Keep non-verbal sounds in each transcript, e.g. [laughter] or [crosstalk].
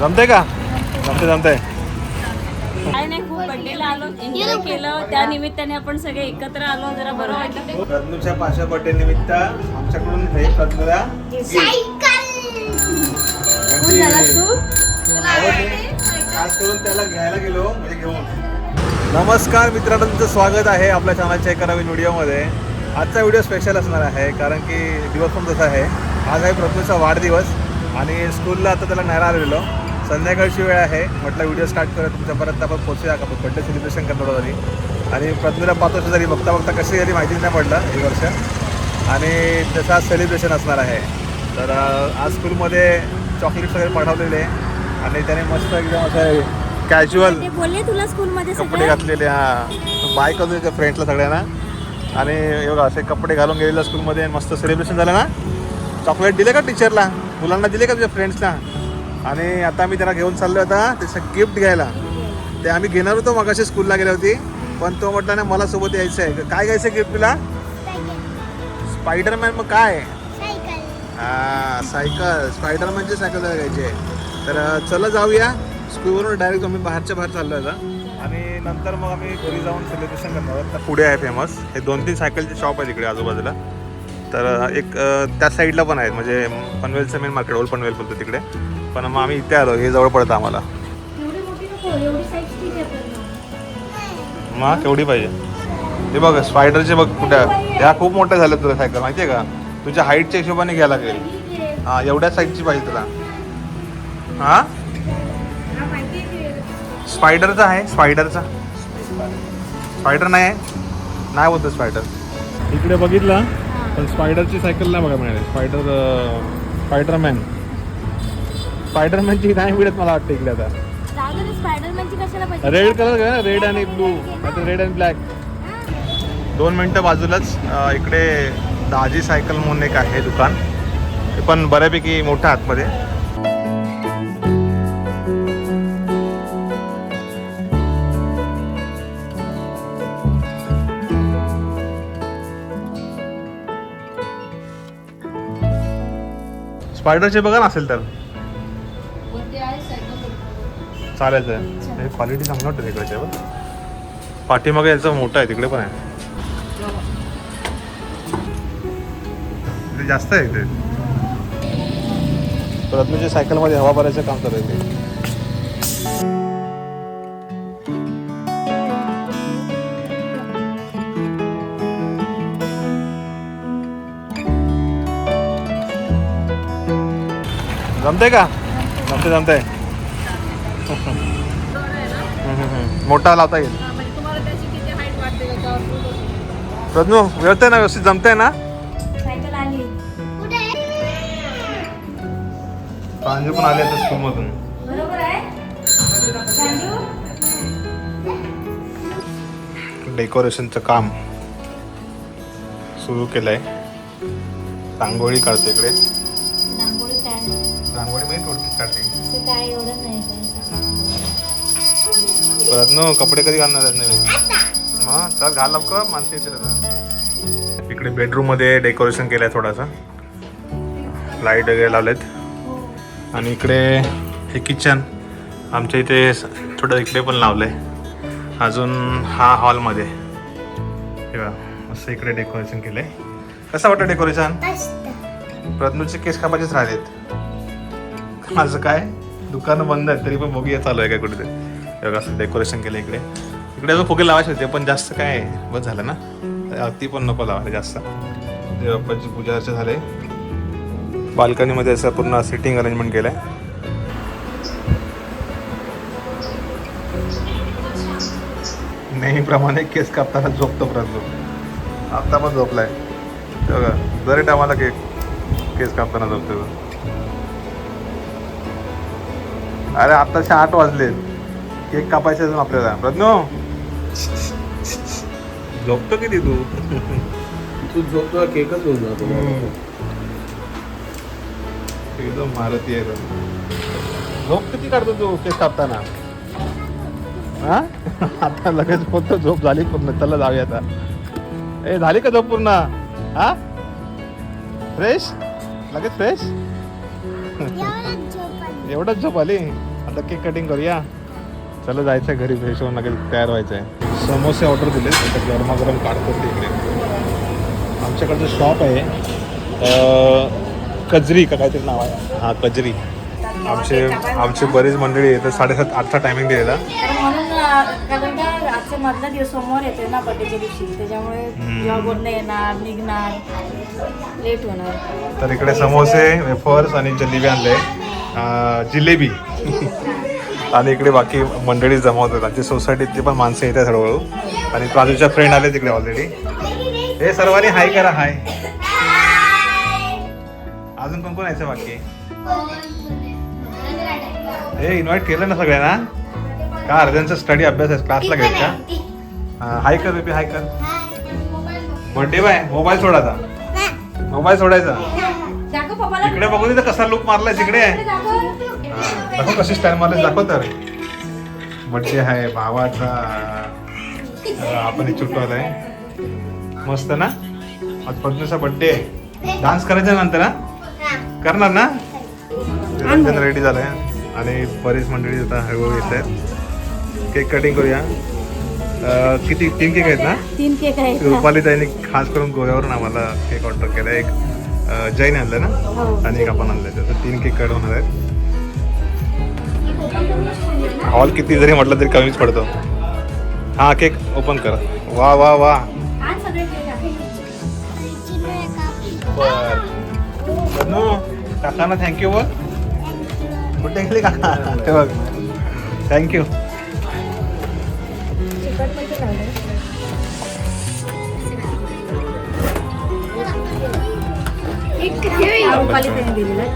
जमते का? जमते जमते काय नाही खूप बर्थडेला आलो एन्जॉय केलं. त्या निमित्ताने आपण सगळे एकत्र आलो. जरा बरं वाटलं. रत्नूच्या पाचव्या बर्थडे निमित्त आमच्याकडून हे रत्नूला खास करून त्याला घ्यायला गेलो म्हणजे घेऊन. नमस्कार मित्रांनो तुमचं स्वागत आहे आपल्या चॅनलच्या एका नवीन व्हिडिओमध्ये. आजचा व्हिडिओ स्पेशल असणार आहे कारण की दिवस पण तसा आहे. आज आहे प्रथमेशचा वाढदिवस आणि स्कूलला आता त्याला न्यायला आलेलो संध्याकाळची वेळ आहे. म्हटलं व्हिडिओ स्टार्ट करत तुमच्यापर्यंत आपण पोहोचूया. का बर्थडे सेलिब्रेशन करणार तरी. आणि प्रथमेला पाच वर्ष झाली. बघता बघता कशी झाली माहितीच नाही पडलं हे वर्ष. आणि त्याचं आज सेलिब्रेशन असणार आहे. तर आज स्कूलमध्ये चॉकलेट्स वगैरे पाठवलेले. आणि त्याने मस्त एकदम असं कॅज्युअल तुला स्कूलमध्ये कपडे घातलेले हा. बाय करून त्याच्या फ्रेंड्सला सगळ्यांना. आणि बघा असे कपडे घालून गेलेला स्कूलमध्ये मस्त सेलिब्रेशन झालं ना. चॉकलेट दिले का टीचरला मुलांना दिले का तुझ्या फ्रेंड्सला आणि आता आम्ही त्यांना घेऊन चाललो होता त्याचं गिफ्ट घ्यायला. ते आम्ही घेणार होतो मगाशी स्कूलला गेली होती पण तो म्हटला ना मला सोबत यायचं आहे. काय घ्यायचं गिफ्ट तुला? स्पायडरमॅन मग काय? हा सायकल स्पायडरमॅनची सायकल घ्यायची आहे. तर चला जाऊया. स्कूलवरून डायरेक्ट आम्ही बाहेरच्या बाहेर चाललो होता आणि नंतर मग आम्ही घरी जाऊन सेलिब्रेशन करणार आहोत. पुढे आहे फेमस हे दोन तीन सायकलचे शॉप आहे तिकडे आजूबाजूला. तर एक त्या साईडला पण आहेत. म्हणजे पनवेलचं मेन मार्केट ओल्ड पनवेल बोलतो तिकडे. पण मग आम्ही इथे आलो हे जवळ पडतं आम्हाला. मग. केवढी पाहिजे? हे बघ स्पायडरचे बघ कुठे ह्या खूप मोठ्या झाल्या तुला सायकल माहिती आहे का? तुझ्या हाईटच्या हिशोबाने घ्यायला लागेल. हा एवढ्या साईजची पाहिजे तुला. हा? हा, माहिती आहे ते. स्पायडरचा आहे स्पायडरचा स्पायडर नाही आहे. नाही बोलतो स्पायडर इकडे बघितलं पण स्पायडरची सायकल नाही बघा मिळाली. स्पायडर स्पायडरमॅन स्पायडरमॅनची नाही मिळत मला वाटतं इकडे आता. स्पायडरमॅनची कशाला पाहिजे रेड कलर का? रेड आणि ब्लू आता रेड अँड ब्लॅक दोन मिनटं बाजूलाच. अं, इकडे दाजी सायकल म्हणून एक आहे दुकान. ते पण बऱ्यापैकी मोठं आतमध्ये. स्पायडरचे बघा ना असेल तर. चालेल चालेल हे क्वालिटी चांगलं वाटतं तिकडच्या बघ. पाठीमागे याचं मोठं आहे तिकडे पण आहे. जास्त आहे इथे. रत्नूच्या सायकलमध्ये हवा भरायचं काम आहे ते. जमते का? जमते जमते मोठा लावता येईल. म्हणजे रत्नू व्यवस्थित ना व्यवस्थित? जमतंय ना? प्रांजू पण आले आता आहे. राजू? डेकोरेशनचं काम सुरू केलंय. रांगोळी काढते इकडे. रत्नू कपडे कधी घालणार आहेत नवीन? मग चल घाल लवकर माणसं आता इकडे बेडरूममध्ये डेकोरेशन केलंय थोडासा. लाइट वगैरे लावलेत. आणि इकडे हे किचन आमच्या इथे थोडं इकडे पण लावलंय. अजून हा हॉलमध्ये बघा मस्त इकडे डेकोरेशन केलंय. कसं वाटतं डेकोरेशन रत्नूचे केस कापाचेच राहिलेत. माझं काय? दुकानं बंद आहेत तरी पण बघूया चालू आहे काय कुठे असं डेकोरेशन केलं इकडे. इकडे अजून फुगे लावायचे होते पण जास्त काय बस झालं ना? अति पण नको लावायला जास्त. देवबाप्पाची पूजा अर्चा झाले. बाल्कनीमध्ये असं पूर्ण सिटिंग अरेंजमेंट केलंय. नेहमीप्रमाणे केस कापताना झोपतो प्रजू आत्ता पण झोपलाय. बघा दर टायमाला केक केस कापताना झोपतो अरे आत्ताचे आठ वाजले केक कापायचे अजून आपल्याला. प्रज्ञो! झोपतो किती तू? तू झोपतो केकच होऊन जातो. एकदम मारुती आहे तो. झोप किती काढतो तू केस कापताना? हा? आता लगेच फक्त झोप झाली पूर्ण. चला जाऊया आता. ए झाली का झोप पूर्ण? हा? फ्रेश? लगेच फ्रेश? एवढंच झोप आली. आता केक कटिंग करूया. चला जायचं आहे घरी फ्रेश होऊन लगेच तयार व्हायचं आहे समोसे ऑर्डर दिले आता गरमागरम काढतो ते इकडे. आमच्याकडचं शॉप आहे कजरी का काहीतरी नाव आहे. हां कजरी. आमचे आमचे बरीच मंडळी तर साडेसात आठचा टायमिंग दिलेला. तर मधला दिवस ना दिवशी त्याच्यामुळे येणार निघणार लेट होणार. इकडे समोसे वेफर्स आणि जलेबी आणले. जिलेबी. [laughs] आणि इकडे बाकी मंडळी जमवतात त्यांची सोसायटीतली पण माणसं येतात हळूहळू. आणि बाजूच्या फ्रेंड आले तिकडे ऑलरेडी हे सर्वांनी हाय करा हाय अजून कोण कोण यायचं बाकी? हे इन्व्हाइट केलं ना सगळ्यांना? का अर्ध्यांचा स्टडी अभ्यास आहे? क्लासला घ्यायचा हाय कर बेबी हाय कर. बर्थडे बाय मोबाईल सोडायचा. मोबाईल सोडायचा इकडे बघू तिथं कसा लुक मारलाय तिकडे. दाखव कशी स्टाईल मारली दाखव तर. बर्थडे आहे भावाचा. आपण छोटू आलाय मस्त ना? आज पद्मचा बर्थडे आहे डान्स करायचा नंतर ना करणार ना? रेडी झालाय. आणि बरीच मंडळी आता हळूहळू येत आहेत. केक कटिंग करूया. किती तीन केक आहेत ना? तीन केक आहेत. रुपाली ताईने खास करून गोव्यावरून आम्हाला केक ऑर्डर केला एक जैन आणलं ना? हो. आणि एक आपण आणलं तर तीन केक कट होणार आहेत. हॉल किती जरी म्हटलं तरी कमीच पडतो. हा केक ओपन कर. वा वा वा. काकांना थँक्यू बघ कुठे गेली काका? ते बघ. थँक्यू.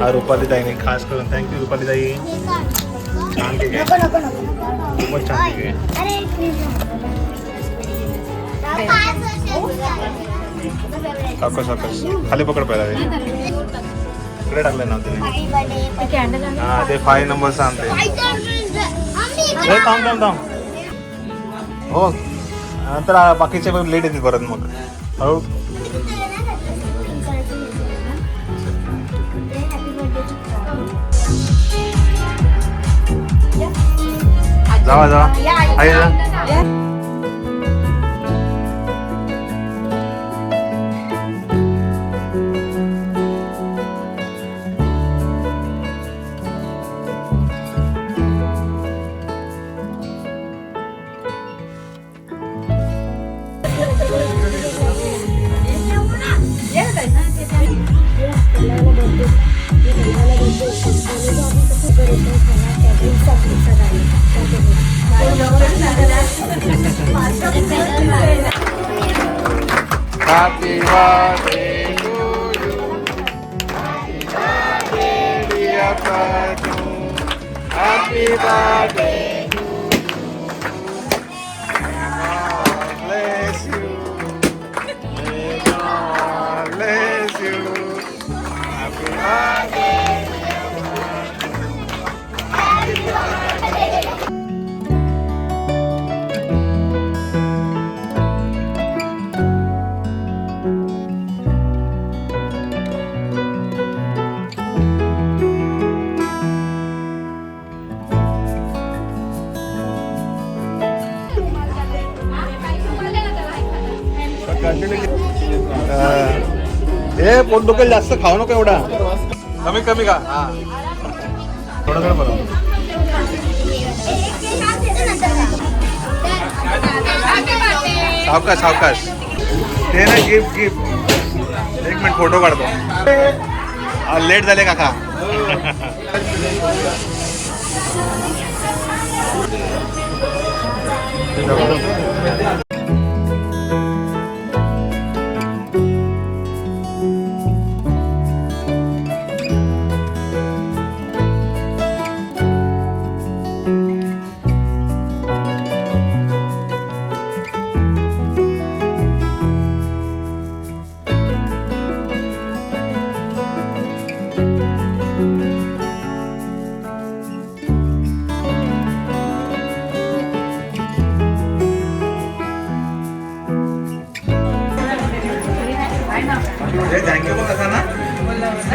हा रुपाली ताईने खास करून थँक्यू रुपाली ताई. छान केक आहे खूपच छान केक आहे सावकाश सावकाश खाली पकड पाहिला. रे. इकडे टाकलं ना तुम्ही ते कॅन्डल हा ते फाय नंबर सांगते हे. थांब थांब थांब हो नंतर बाकीचे पण लेट येतील परत मग. हळू. 咋回事？还有人？别进屋了，别在那天天。别来了，那个谁，别来了，那个谁，我们家不是后边的生产了，小工站。Happy birthday to you. Happy birthday, dear Patu. Happy birthday पोट दुखेल जास्त खाऊ नको एवढा. कमी कमी का हा. थोडं थोडं बरं सावकाश सावकाश. ते ना गिफ्ट गिफ्ट एक मिनिट फ़ोटो काढतो. लेट झाले काका.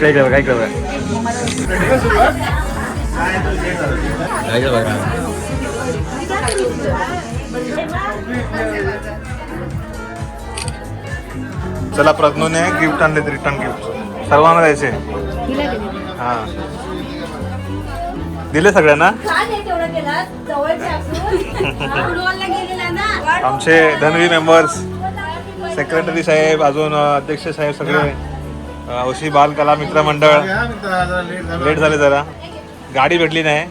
थँक्यू मग बघा ना काय काय चला प्रज्ञूने गिफ्ट आणले रिटर्न गिफ्ट सर्वांना द्यायचे. हा. दिले सगळ्यांना? आमचे धनवी मेंबर्स सेक्रेटरी साहेब अजून अध्यक्ष साहेब सगळे. अ, औशी बाल कला मित्र मंडळ लेट झाले. जरा. गाडी भेटली नाही.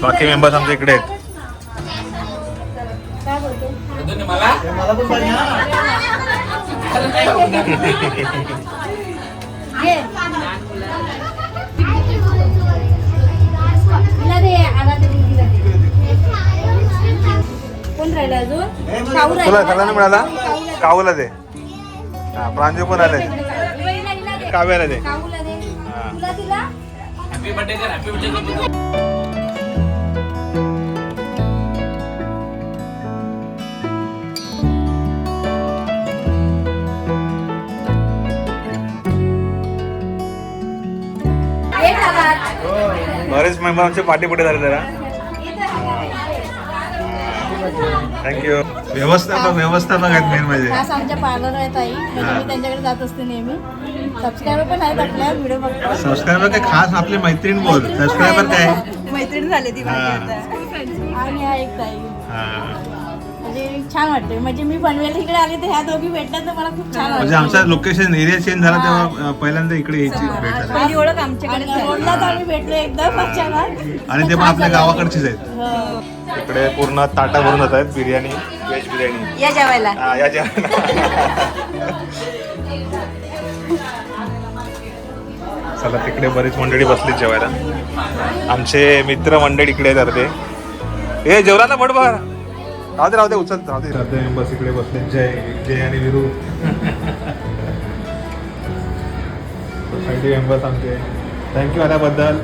बाकी मेंबर्स आमच्या इकडे आहेत. कोण राहिलं अजून? तुला सगळ्यांना मिळाला? कावूला दे. हा प्रांजू पण आले. काव्याला दे. हा. बरेच मेंबर आमचे पाठी पुढे झाले जरा. थँक्यू व्यवस्थापक व्यवस्थापक आहेत मेन म्हणजे. खास आमच्या पार्लर आहेत आई म्हणजे मी त्यांच्याकडे जात असते नेहमी. सबस्क्रायबर पण आहेत आपल्या व्हिडिओ सबस्क्रायबर काय खास आपली मैत्रीण बोल. सबस्क्रायबर काय? मैत्रीण झाली ती. आणि हा एक ताई. हा. म्हणजे छान वाटते म्हणजे मी पनवेल इकडे आले तर ह्या दोघी भेटतात तर मला खूप छान म्हणजे आमचा लोकेशन एरिया चेंज झाला तेव्हा पहिल्यांदा इकडे यायची पहिली ओळख आमच्याकडे रोडलाच आम्ही भेटलो एकदम अचानक आणि ते पण आपल्या गावाकडचीच आहेत. हो. इकडे पूर्ण ताटा भरून जात आहेत बिर्याणी व्हेज बिर्याणी. या जेवायला. हा, या ज्या चला तिकडे बरीच मंडळी बसली जेवायला. आमचे मित्र मंडळी इकडे आहेत अर्धे ए जेवला ना बड राहते राहते राहू दे उचल राहते दे. मेंबर्स इकडे बसले. जय जय आणि विरू. सोसायटी मेंबर्स आमचे थँक्यू आल्याबद्दल.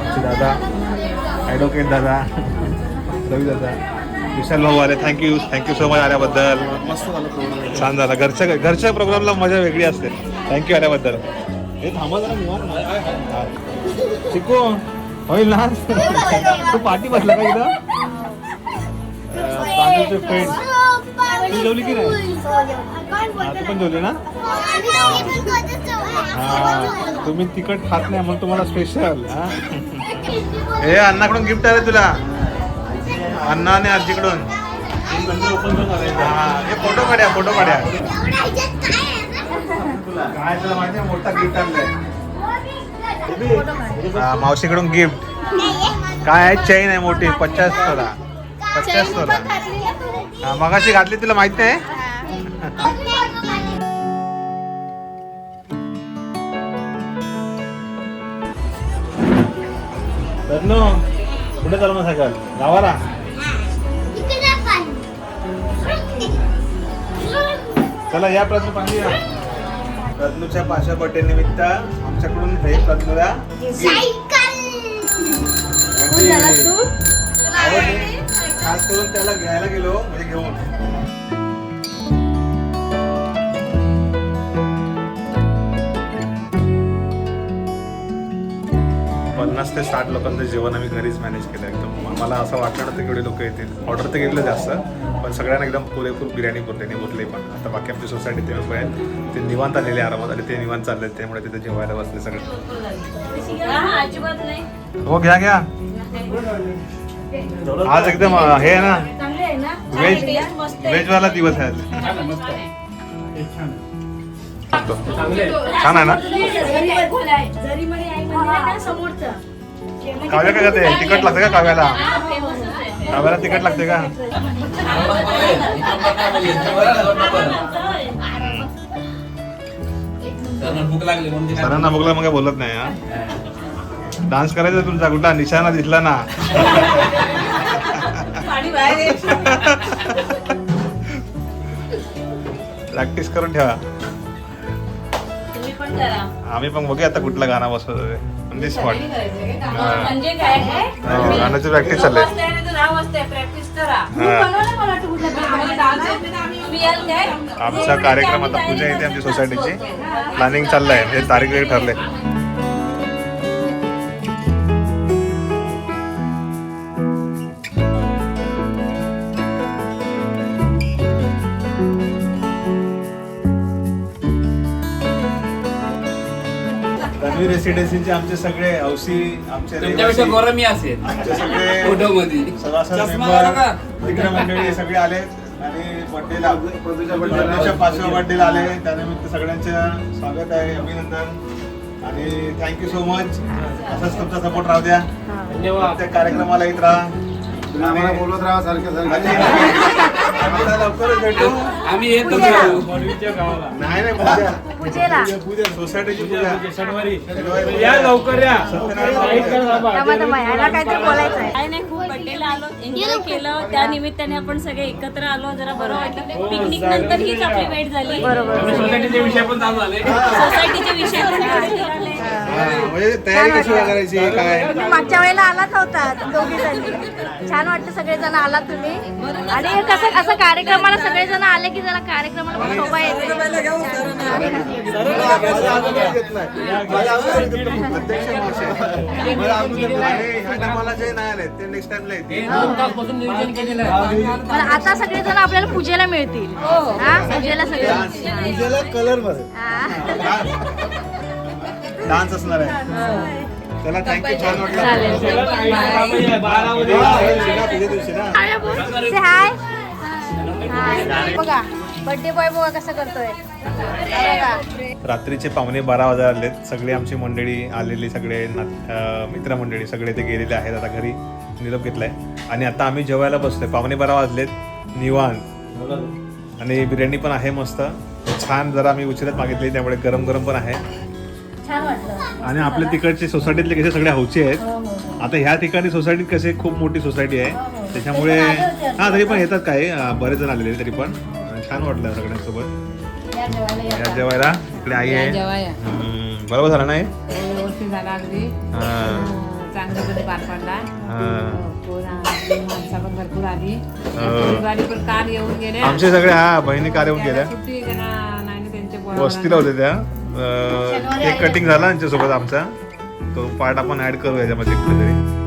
आमच्या दादा ॲडव्होकेट दादा रवी दादा. विशाल भाऊ आले. थँक्यू थँक्यू सो मच आल्याबद्दल. मस्त झालं. छान झाला. घरच्या घरच्या प्रोग्रामला मजा वेगळी असते. थँक्यू आल्याबद्दल. हे थांबा जरा. हा. चिकू होईल ना? तू पाठी बसला का इथं? तांदूळचे फ्रेंड तू जेवली की नाही? तू पण जेवली ना? हा तुम्ही तिखट खात नाही म्हणून तुम्हाला स्पेशल हा? [laughs] हे अण्णाकडून गिफ्ट आलं तुला. अण्णा आणि आजीकडून. हा हे फोटो काढ्या फोटो काढ्या. काय तुला माहिती मोठा गिफ्ट आणलाय. मावशीकडून गिफ्ट काय आहे? चैन आहे मोठी पचास तोला पचास तोला हा, मगाशी घातली तुला माहीत नाही कुठे चालू मग सायकल? गावाला? चला या प्रश्न पाणी रत्नूच्या पाशा बर्थडे निमित्त आमच्याकडून हे रत्नूला खास करून त्याला घ्यायला गेलो म्हणजे घेऊन. पन्नास ते साठ लोकांचं जेवण आम्ही घरीच मॅनेज केलं. एकदम मला असं वाटलं नव्हतं की एवढे लोक येतील. ऑर्डर तर केलं जास्त. सगळ्यांना एकदम पुरेपूर बिर्याणी पुरलेली उरली पण. आता बाकी आमची सोसायटी ते मेंबर आहेत ते निवांत आलेले आरामात आणि ते निवांत चालले त्यामुळे तिथे जेवायला बसले सगळे. नाही हो घ्या घ्या. आज एकदम हे आहे ना व्हेज टेस्ट मस्त आहे. व्हेज वाला दिवस आहे आज. छान आहे ना काव्या काय करते? तिखट लागते का काव्याला? काव्याला तिखट लागते का? भूक लागली सरांना मग काय बोलत नाही हा? डान्स करायचा तुमचा कुठला? निशाणा दिसला ना. प्रॅक्टिस करून ठेवा. आम्ही पण बघूया आता कुठलं गाणं बसवतो म्हणजे स्पॉट म्हणजे काय हो, गाण्याची प्रॅक्टिस चालली आहे. प्रॅक्टिस करा. हा. तुम्ही याल काय? आमचा कार्यक्रम आता पूजा येते आमच्या सोसायटीची प्लॅनिंग चाललंय हे तारीख वगैरे ठरले रणवीर रेसिडेन्सीचे आमचे सगळे हौसी आमचे तुमच्यापेक्षा रहिवासी, गोरा मी असेल आमचे सगळे फोटो मध्ये सभासद चष्मा मेंबर, बघा. मित्र मंडळी सगळे आले आणि बर्थडेला बर्थडेच्या पाचव्या बर्थडेला आले. त्यानिमित्त सगळ्यांचं स्वागत आहे अभिनंदन. आणि थँक्यू सो मच असंच तुमचा सपोर्ट राहू द्या. प्रत्येक कार्यक्रमाला येत राहा. आम्हाला बोलत राहा सारखं सारखं. भेटू. आम्ही येतो जाऊ. नाही नाही पूजा. पूजेला. पूजा सोसायटीची पूजा. शनिवारी. या लवकर या. थांबा थांबा याला काहीतरी बोलायचं आहे काय नाही खूप आलो. एन्जॉय केलं. त्या निमित्ताने आपण सगळे एकत्र आलो. जरा बरं वाटलं. पिकनिक नंतर हीच आपली भेट झाली. आम्ही सोसायटीचे विषय पण चालू झाले. सोसायटीचे विषय पण. हा, म्हणजे तयारी कशी करायची काय? तुम्ही मागच्या वेळेला आलाच होता दोघी जणी. छान वाटतं सगळेजण आलात तुम्ही. आणि हे कसं असं कार्यक्रमाला सगळेजण आले की जरा कार्यक्रमाला पण शोभा येते. अध्यक्ष महाशय. मला अगोदर आणि ह्या टायमाला जे नाही आले ते नेक्स्ट टाइमला येतील. दोन तासपासून नियोजन केलेलं आहे. पण आता सगळेजण आपल्याला पूजेला मिळतील. हा. पूजेला सगळे. पूजेला कलरमध्ये. हा. डान्स असणार आहे. चला थँक्यू छान वाटलं. दिवशी ना. बघा बर्थडे बॉय बघा कसं करतोय. रात्रीचे पावणे बारा वाजा आलेत सगळे आमची मंडळी आलेली सगळे मित्रमंडळी सगळे ते गेलेले आहेत आता घरी. निरोप घेतलाय. आणि आता आम्ही जेवायला बसलोय. पावणे बारा वाजलेत. निवान आणि बिर्याणी पण आहे मस्त. छान जरा आम्ही उशिरात मागितली त्यामुळे गरम गरम पण आहे. छान वाटलं. आणि आपल्या तिकडचे सोसायटीतले कसे सगळे हौचे आहेत. आता ह्या ठिकाणी सोसायटीत कसे खूप मोठी सोसायटी आहे. त्याच्यामुळे हा तरी पण येतात काय बरेच जण आलेले तरी पण. छान वाटलं सगळ्यांसोबत. या जेवायला इकडे आई आहे. बरोबर झालं नाही? व्यवस्थित झाला अगदी. हा, चांगल्यापणे पार पडला. हा. कोण आपली माणसं पण भरपूर आली. हो. दिवाळी पण काल येऊन गेल्या. आमचे सगळे हा बहिणी कार्य येऊन गेल्या. वस्तीला होते त्या. केक कटिंग झाला त्यांच्यासोबत आमचा. तो पार्ट आपण ऍड करू याच्यामध्ये कुठेतरी.